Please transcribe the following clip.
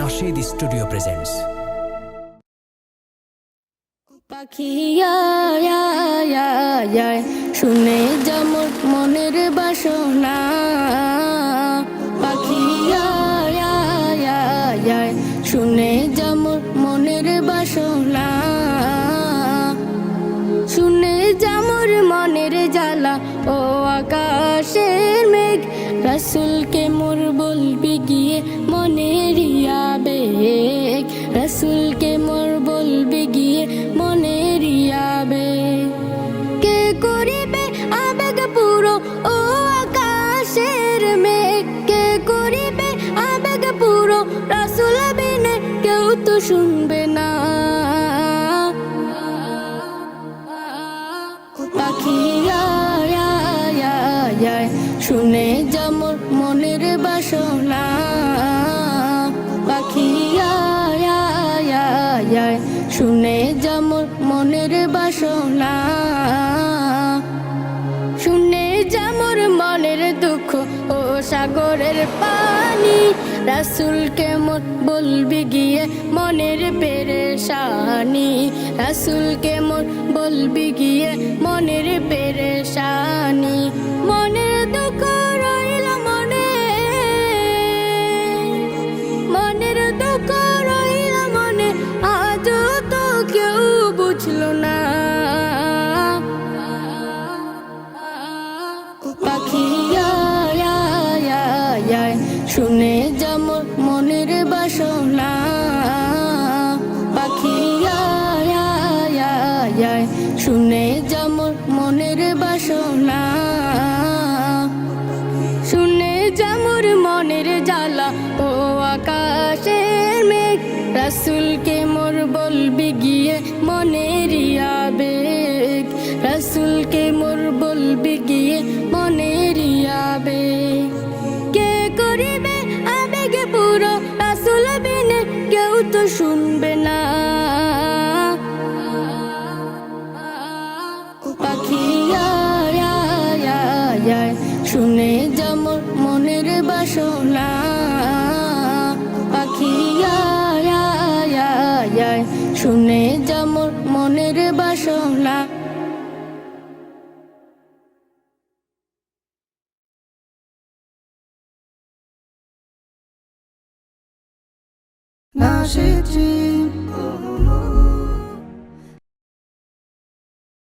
Nasheed studio presents শুনে যেমন মনের বাসনা পাখিয়া শুনে যেমন মনের বাসনা শুনে যেমন মনের জ্বালা ও আকাশের মেঘ রাসুলকে মোর বলবি তো শুনবে না। পাখিয়া শুনে যেমন মনের বাসনা। পাখিয়া শুনে যেমন মনের বাসনা। শুনে যেমন মনের দুঃখ, ও সাগরের পানি। রাসুলকে মত বলবি গিয়ে মনের পেরেশানি। রাসুলকে মত বলবি গিয়ে মনের পেরেশানি। মনের দুঃখ রইল মনে। মনের দুঃখ রাসুলকে মোর বলবি গিয়ে মনের আবেগ। রাসুলকে মোর বলবি গিয়ে মনের আবেগ। কে করিবে আবেগে পুরো? রাসুল বিনে কেউ তো শুনবে না। শুনে যেমন মনের বাসনা। 那些经过